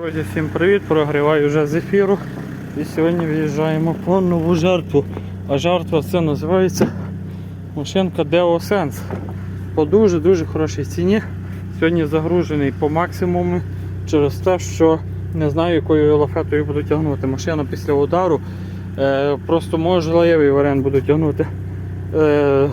Друзі, всім привіт! Прогріваю вже з ефіру. І сьогодні виїжджаємо по нову жертву. А жертва це називається машинка Deo Sense. По дуже-дуже хорошій ціні. Сьогодні загружений по максимуму через те, що не знаю, якою лафетою буду тягнути. Машина після удару. Е, просто можливий варіант буду тягнути е,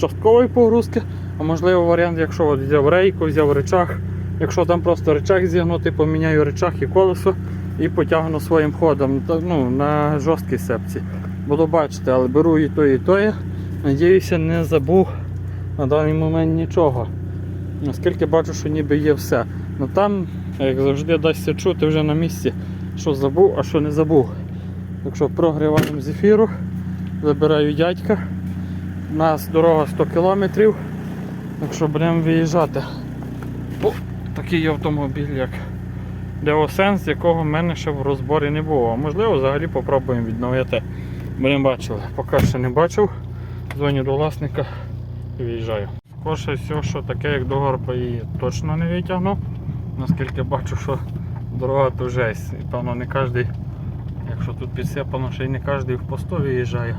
часткової погрузки, а можливо варіант, якщо от взяв рейку, взяв речах. Якщо там просто речах зігнути, поміняю речах і колесо і потягну своїм ходом ну, на жорсткій сепці. Буду бачити, але беру і то, і то. Надіюся, не забув на даний момент нічого. Наскільки бачу, що ніби є все. Ну там, як завжди, дасться чути вже на місці, що забув, а що не забув. Так що прогріваємо з ефіру, забираю дядька. У нас дорога 100 кілометрів, так що будемо виїжджати. Такий автомобіль, як Deosense, якого в мене ще в розборі не було. Можливо, взагалі попробуємо відновити. Будемо бачили. Поки ще не бачив. Дзвоню до власника і виїжджаю. Скорше все, що таке, як до горба її точно не витягну. Наскільки бачу, що дорога то жесть. І певно не кожен, якщо тут підсипано, ще й не кожен в посто виїжджає.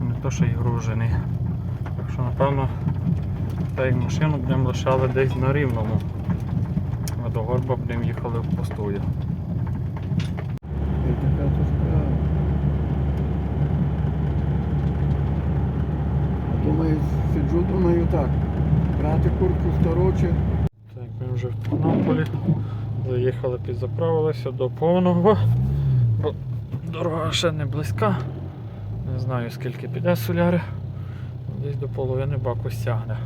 Не то, що й гружений. Так що напевно та як машину будемо лишали десь на рівному. До горба будемо їхали в постою. І така то справа. Думаю, сиджу, думаю так. Брати куртку староче. Так, ми вже в Тернополі. Заїхали, підзаправилися до повного. Бо дорога ще не близька. Не знаю скільки піде соляри. Десь до половини баку стягне.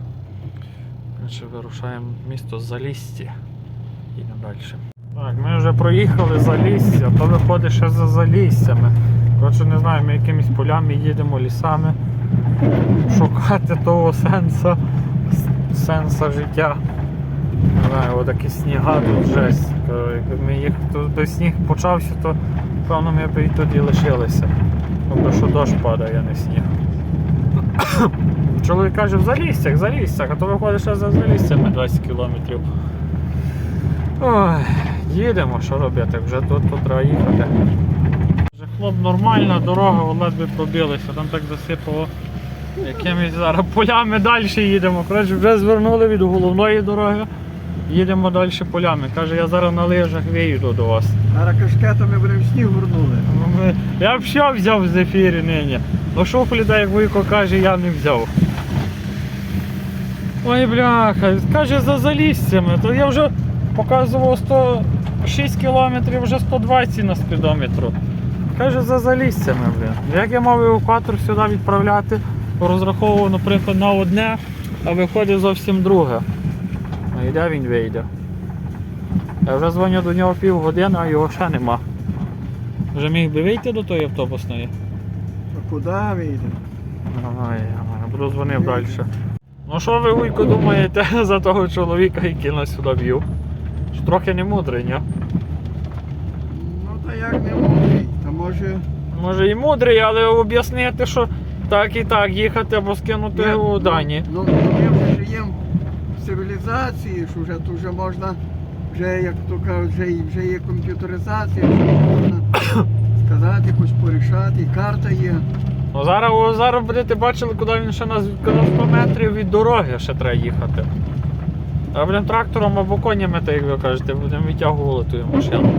Вирушаємо в місто Залісті. Їдемо далі. Так, ми вже проїхали Залісся, то виходить ще за Заліссями. Коротше, не знаю, ми якимись полями їдемо лісами. Шукати того сенса, сенса життя. Не знаю, отакі сніга тут жесть. Якби їх то, до сніг почався, то певно ми б і тоді лишилися. Тобто що дощ падає, а не сніг. Чоловік каже, в залістях, залістях, а то виходить ще за залістями 20 кілометрів. Ой, їдемо, що робити, вже тут, тут треба їхати. Хлоп нормальна дорога, ледве пробилися, там так засипало. Якимись зараз полями далі їдемо. Коротше, вже звернули від головної дороги. Їдемо далі полями. Каже, я зараз на лижах виїду до вас. Зараз кашкетами будемо сніг горнули. Ну, ми- Я б що взяв з ефірі нині. Ну шуфлі, так як Вуйко каже, я не взяв. Ой, бляха, каже за залізцями, то я вже показував 106 кілометрів, вже 120 на спідометру. Каже за залізцями, блін. Як я мав евакуатор сюди відправляти, розраховував, наприклад, на одне, а виходить зовсім друге. Ну і де він вийде? Я вже дзвоню до нього півгодини, а його ще нема. Вже міг би вийти до тої автобусної? А куди вийде? Я буду дзвонив далі. Ну що ви, Вуйко, думаєте за того чоловіка, який нас сюди вів? Ж Трохи не мудрий, ні? Ну та як не мудрий. Та може. Може і мудрий, але об'яснити, що так і так їхати або скинути Ні, у дані. Ну, ну ми вже живемо в цивілізації, що вже тут вже можна, вже як то кажуть, вже, і- вже є комп'ютеризація, що можна сказати, хоч порішати, і карта є. Ну зараз, о, зараз будете бачили, куди він ще нас відказав 100 метрів від дороги ще треба їхати. А будемо трактором або конями, так як ви кажете, будемо витягувати ту машину.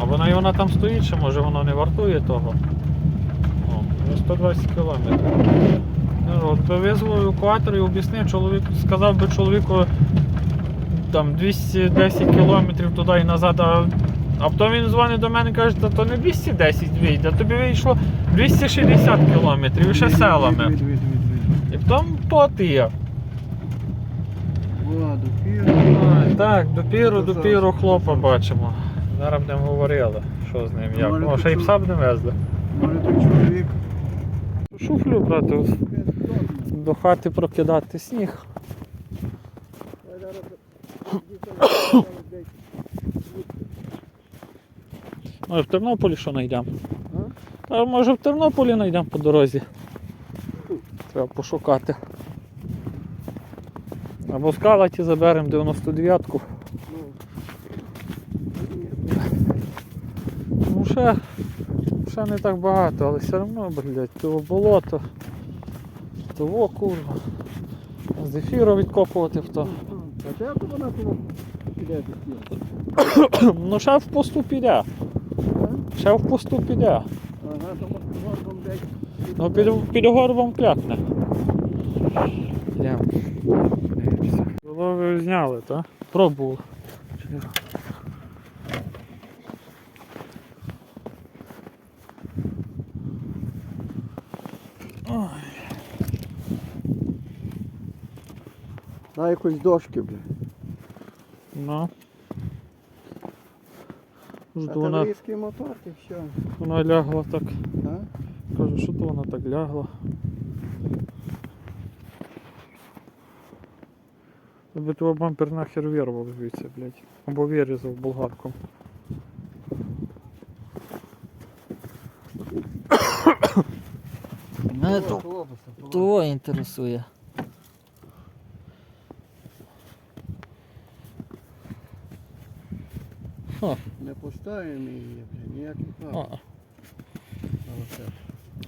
А вона і вона там стоїть, чи може воно не вартує того. О, 120 кілометрів. Ну, От евакуатор і об'яснив, чоловік, сказав би чоловіку там 210 кілометрів туди і назад, а, а потім він дзвонить до мене і каже, то не 210 вийде, тобі вийшло 260 кілометрів і ще селами. І потім то Так, допіру, допіру хлопа бачимо. Зараз будемо говорили, що з ним як. О, ще й пса б не везли. Чоловік. Шуфлю, брати, до хати прокидати сніг. Може в Тернополі що знайдемо? Та може в Тернополі знайдемо по дорозі. Треба пошукати. Або в заберемо 99-ку. Ну, ще, ще не так багато, але все одно, блядь, то болото. Того курва. Зефіру відкопувати в то. А де вона було піде Ну ще в посту піде. Ще в посту піде. Ага, тому горбом десь. Ну під, під горбом клякне. Йдемо. Зняли, так? Пробував. Ой. На якоїсь дошки, бля. Ну. Жду вона, львівський мотор, і все. вона лягла так. А? Кажу, що то вона так лягла. Би того бампер нахер вирвав звідси, блядь. Або вирізав болгарком. Мене то, того інтересує. Не поставимо її, бля, ніяких прав.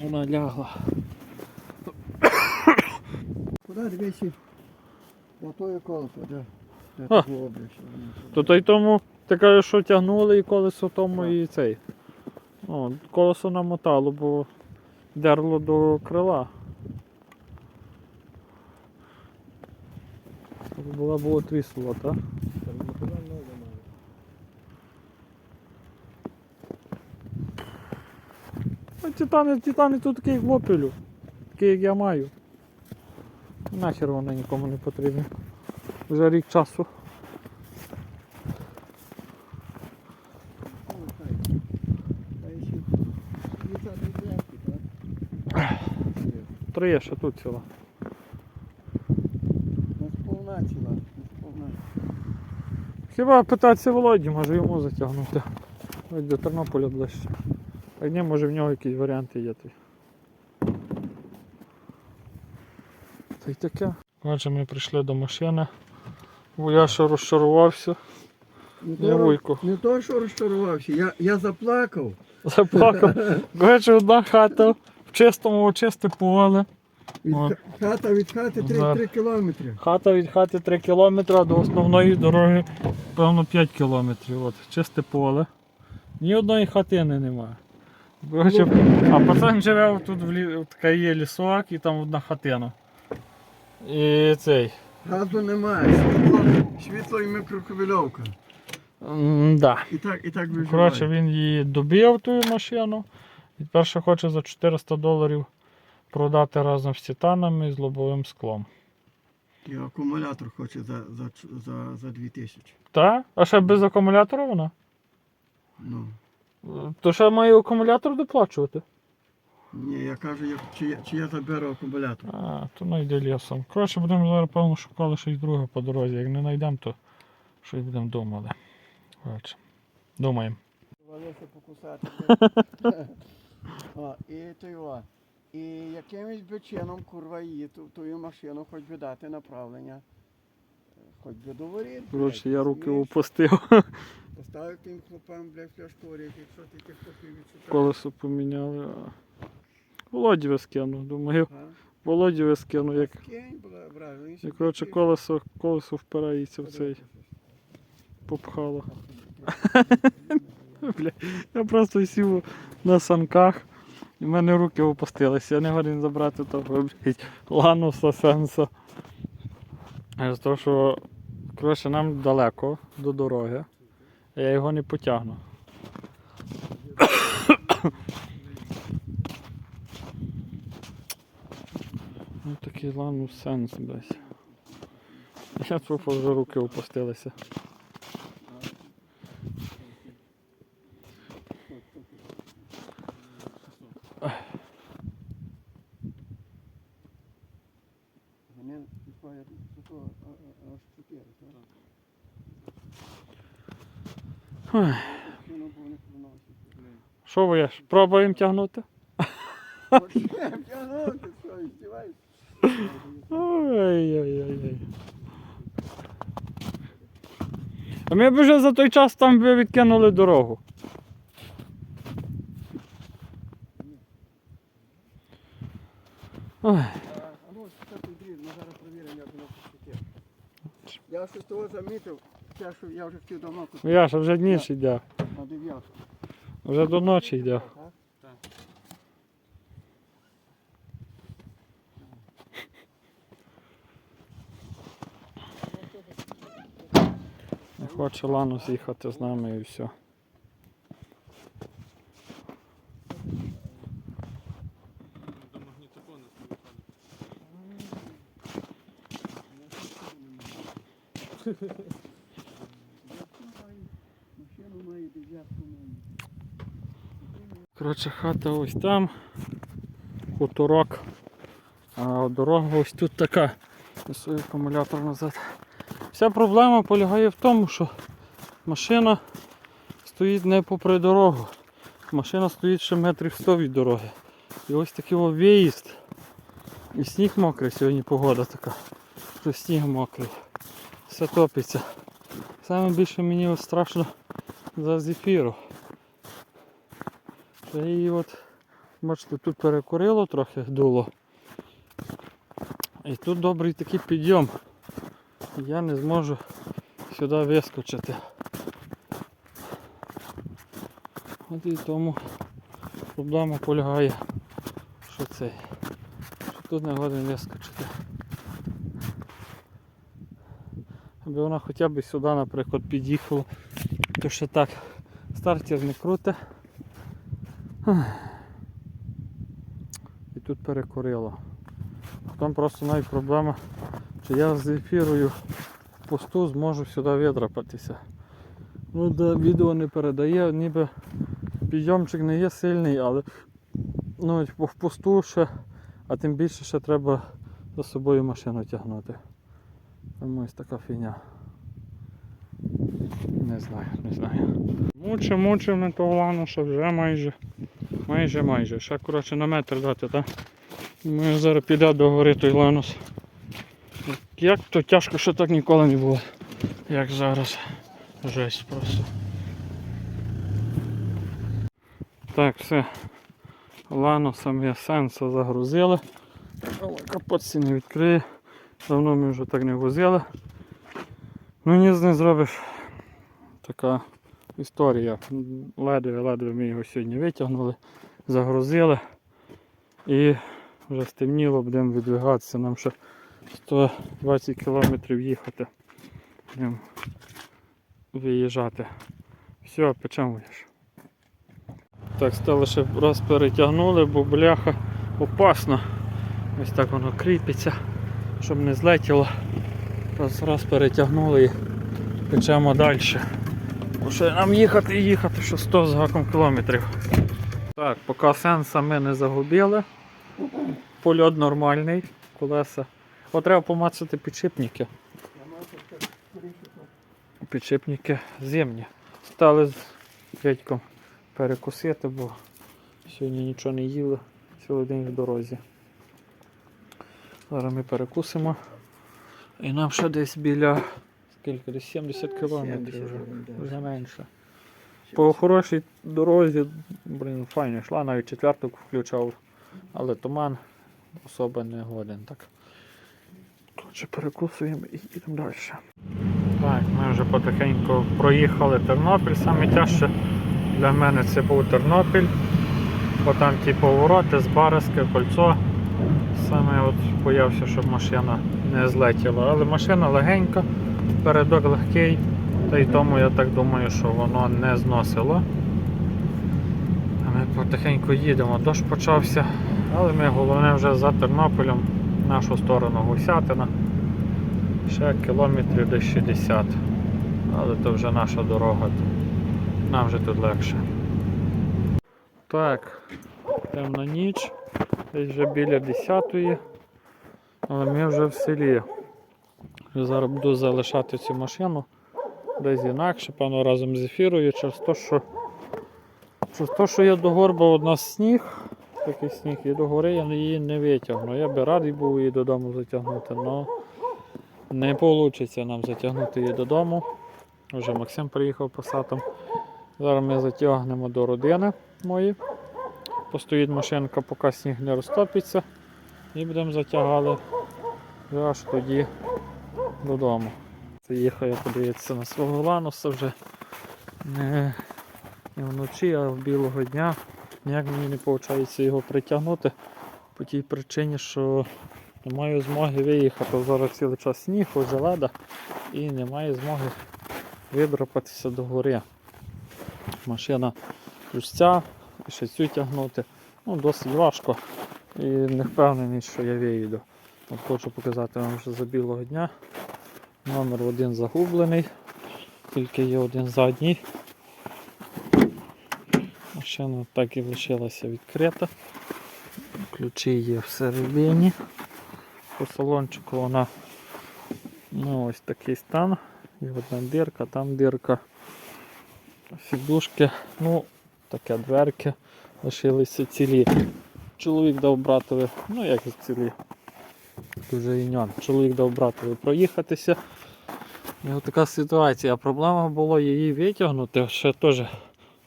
вона лягла. Куди дивися? Тої колесо, де? Де А. таку. То той тому, ти кажеш, що тягнули і колесо тому Так. і цей. О, колесо намотало, бо дерло до крила. Була було тріснула, так? Ну, титани, титани тут такий як в опелю. Такий як я маю. Нахер вони нікому не потрібні. Вже рік часу. Три ще тут ціла. Сповна ціла. Хіба питатися Володі, може йому затягнути. Ось до Тернополя ближче. А ні, може в нього якісь варіанти є. той. Та й таке. Отже, ми прийшли до машини. Бо я ще розчарувався. Не то, не то, що розчарувався, я, я заплакав. Заплакав. Коротше, одна хата в чистому чисте поле. Від От. хата від хати 3, Зараз. 3 кілометри. Хата від хати 3 кілометри, а до основної дороги, певно, 5 кілометрів. От, чисте поле. Ні одної хатини немає. Коротше, а пацан живе тут в лі... така є лісок і там одна хатина. І цей. Газу немає, світло, світло і мікрохвильовка. м, Да. І так, і так виживає. Коротше, він її добив ту машину. І перше хоче за 400 доларів продати разом з титанами і з лобовим склом. І акумулятор хоче за, за, за, за 2000. Та? А ще без акумулятора вона? Ну. То ще має акумулятор доплачувати. Ні, я кажу, як, чи, я- чи я заберу акумулятор. А, то найде лісом. Коротше, будемо зараз, певно, шукали щось друге по дорозі. Як не знайдемо, то щось будемо думали. Коротше, думаємо. Валися покусати. О, і то його. І якимось би чином, курва, її ту, тую машину хоч би дати направлення. Хоч би доворіт. Коротше, я руки опустив. Поставив тим хлопам, блядь, фляшку горіх, якщо ти тих хлопів відшукаєш. Колесо поміняли. а. Володіве скину, думаю. Володіве скину, як. І, коротше, колесо, колесо впирається в цей, попхало. Бля, я просто сів на санках, і в мене руки опустилися. Я не годен забрати того блядь, лануса сенса. З того, що коротше, нам далеко до дороги, а я його не потягну. Ну такий ланус сенс, блядь. Я тупо вже руки опустилися. Що ви ж, пробуємо тягнути? Хоче тягнути, що, іздіваєшся? Ой-ой-ой. А ми б вже за той час там би відкинули дорогу. Ой. Я щось того замітив, я вже хотів до ночі. Я ж вже дніш йде. Вже до ночі йде. Хоче Лану з'їхати з нами і все. Коротше, хата ось там, хуторок, а дорога ось тут така. Несу акумулятор назад. Вся проблема полягає в тому, що машина стоїть не попри дорогу. Машина стоїть ще метрів 100 від дороги. І ось такий виїзд. І сніг мокрий, сьогодні погода така. Що сніг мокрий. Все топиться. Саме більше мені страшно за зефіру. Та її от, бачите, тут перекурило трохи дуло. І тут добрий такий підйом. Я не зможу сюди вискочити. От і тому проблема полягає, що цей. Що тут не годен вискочити. Аби вона хоча б сюди, наприклад, під'їхала, то ще так стартер не круте. І тут перекурило. Потім просто навіть проблема, я з ефірою посту зможу сюди видрапатися. Ну да, відео не передає, ніби підйомчик не є сильний, але ну, в посту ще, а тим більше ще треба за собою машину тягнути. Тому ось така фігня. Не знаю, не знаю. Мучив, мучив ми того лану, що вже майже. Майже майже. Ще коротше на метр дати, так? Ми зараз піде до гори той ланус. Як то тяжко, що так ніколи не було. Як зараз. Жесть просто. Так, все. Ланусом я сенса загрузили. Але капот сі не відкриє. Давно ми вже так не возили. Ну ні з не зробиш. Така історія. Ледве-ледве ми його сьогодні витягнули, загрузили і вже стемніло, будемо відвигатися. Нам ще 120 кілометрів їхати. Будемо виїжджати. Все, печемо. Так, стало ще раз перетягнули, бо бляха опасно. Ось так воно кріпиться, щоб не злетіло. Раз раз перетягнули і печемо далі. Бо ще нам їхати і їхати, що 100 з гаком кілометрів. Так, поки сенса ми не загубили. Польот нормальний, колеса. От треба помацати підшипники. Підшипники зимні. Стали з дядьком перекусити, бо сьогодні нічого не їли, цілий день в дорозі. Зараз ми перекусимо. І нам ще десь біля скільки? Десь 70 кілометрів вже, вже менше. По хорошій дорозі, блін, файно йшла, навіть четверту включав, але туман особо не годен. Так. Коротше, перекусуємо і їдемо далі. Так, ми вже потихеньку проїхали Тернопіль. Саме тяжче для мене це був Тернопіль. Бо там ті повороти з Бариська, кольцо. Саме от боявся, щоб машина не злетіла. Але машина легенька, передок легкий, та й тому я так думаю, що воно не зносило. А ми потихеньку їдемо, дощ почався, але ми головне вже за Тернополем, нашу сторону Гусятина. Ще кілометрів десь 60. Але то вже наша дорога, нам вже тут легше. Так, темна ніч, десь вже біля 10-ї, але ми вже в селі. Зараз буду залишати цю машину десь інакше, певно, разом з ефірою, через те, що через те, що я до горба у нас сніг, такий сніг, і до гори я її не витягну. Я би радий був її додому затягнути, але не вийде нам затягнути її додому. Вже Максим приїхав посадом. Зараз ми затягнемо до родини моєї. Постоїть машинка, поки сніг не розтопиться. і будемо затягали аж тоді додому. Заїхав я подивитися на свого лануса вже не, не вночі, а в білого дня. Ніяк мені не виходить його притягнути по тій причині, що не маю змоги виїхати. Зараз цілий час сніг, уже леда, і немає змоги видропатися до гори. Машина плюс ця, і ще цю тягнути. Ну, досить важко. І не впевнений, що я виїду. От хочу показати вам вже за білого дня. Номер один загублений, тільки є один задній. Машина так і лишилася відкрита. Ключі є всередині. По салончику вона ну, ось такий стан. Є одна дирка, там дирка. Сідушки, ну, таке дверки лишилися цілі. Чоловік дав братові, ну як і цілі. Дуже іньон. Чоловік дав братові проїхатися. І от така ситуація. Проблема була її витягнути. Ще теж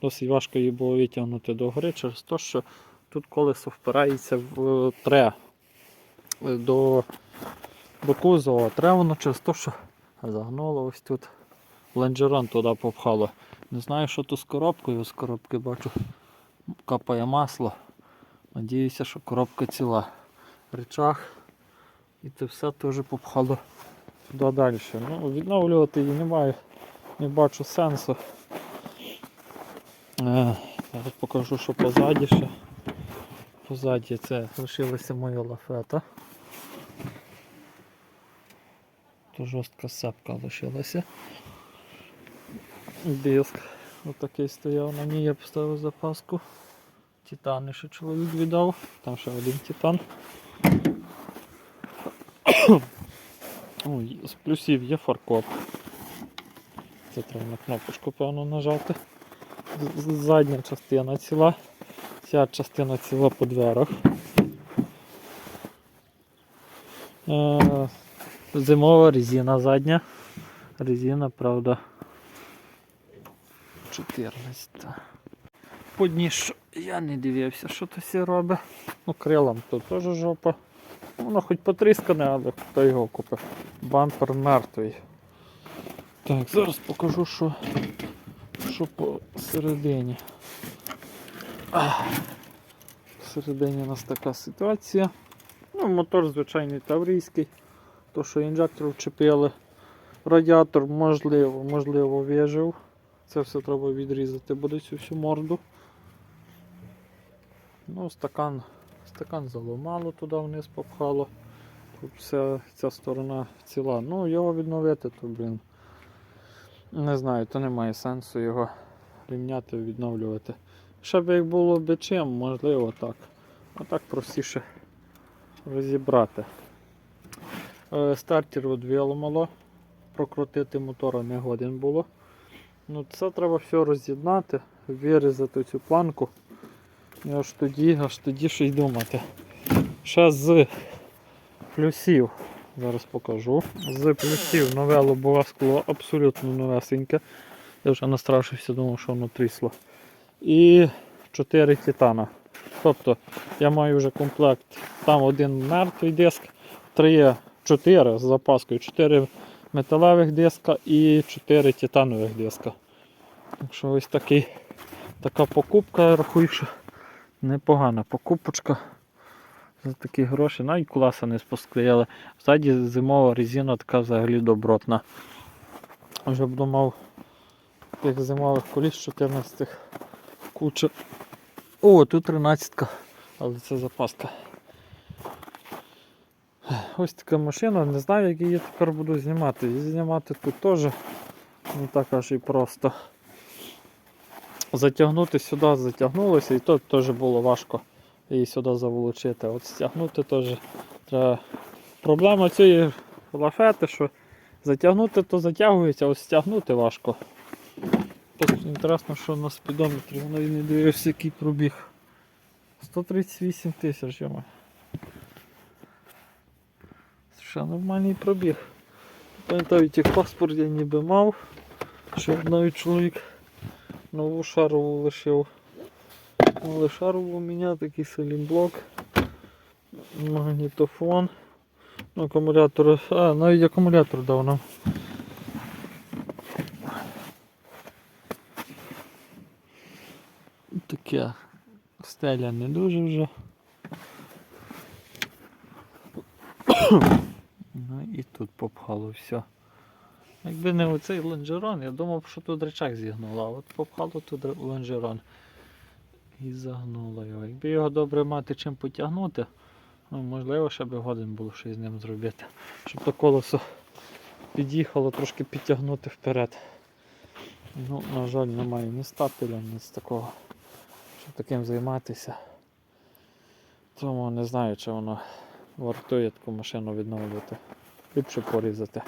досить важко її було витягнути до гори через те, що тут колесо впирається в тре е, до, до кузова. Тре воно через те, що загнуло ось тут. Лонжерон туди попхало. Не знаю, що тут з коробкою. З коробки бачу капає масло. Надіюся, що коробка ціла. Речах. І це все теж попхало туди далі. Ну, відновлювати її немає, не бачу сенсу. Е, зараз покажу, що позаді ще. Позаді це лишилася моя лафета. То жорстка сапка лишилася. Диск отакий стояв на ній, я поставив запаску. Титани ще чоловік віддав, там ще один титан. З плюсів є фаркоп. Це треба на кнопочку, певно, нажати. Задня частина ціла, ця частина ціла по дверах. Е, Зимова резина задня. Резина, правда. 14. По дні я не дивився, що то всі робить. Ну, крилам тут теж жопа. Воно хоч потріскане, але хто його купив. Бампер мертвий. Так, зараз покажу, що, що посередині. Ах. Всередині у нас така ситуація. Ну, мотор звичайний таврійський. То, що інжектор вчепили. Радіатор можливо, можливо, вижив. Це все треба відрізати, буде цю всю морду. Ну, стакан, стакан заламало туди вниз попхало. Тут вся ця сторона ціла. Ну, його відновити, то, блін. Не знаю, то немає сенсу його рівняти, відновлювати. Ще б як було б чим, можливо так. А так простіше розібрати. Е, Стартер от виламало. Прокрутити мотора не годен було. Ну, це треба все роз'єднати, вирізати цю планку. І аж тоді, аж тоді ще й думати. Ще з плюсів, зараз покажу. З плюсів нове лобове скло, абсолютно новесеньке. Я вже настрашився, думав, що воно трісло. І 4 титана. Тобто я маю вже комплект. Там один мертвий диск, 3, 4 з запаскою, 4 металевих диска і 4 титанових диска. Так що ось такий, така покупка, я рахую, що непогана покупочка. За такі гроші, навіть класа не спосклеїли. Ззаді зимова резина така взагалі добротна. Вже б думав, тих зимових коліс 14 куча. О, тут 13, але це запаска. Ось така машина, не знаю, як її тепер буду знімати. Її знімати тут теж не так аж і просто. Затягнути сюди затягнулося і тут теж було важко її сюди заволочити. От стягнути теж треба. Проблема цієї лафети, що затягнути то затягується, а от стягнути важко. Просто інтересно, що на спідометрі воно і не дивився, який пробіг. 138 тисяч, йома. Ще нормальний пробіг. Пам'ятаю, паспорт я ніби мав, що навіть чоловік нову шарову лишив. Але шарову у мене такий селімблок. Магнітофон. Ну, акумулятор. А, навіть акумулятор дав нам. Таке стеля не дуже вже. Ну і тут попхало все. Якби не оцей лонжерон, я думав, що тут речак зігнуло, а от попхало тут лонжерон. І загнуло його. Якби його добре мати чим потягнути, ну, можливо, ще би годин було щось з ним зробити. Щоб то колесо під'їхало, трошки підтягнути вперед. Ну, на жаль, немає ні стапеля, ні з такого, щоб таким займатися. Тому не знаю, чи воно вартує таку машину відновлювати. Ліпше порізати.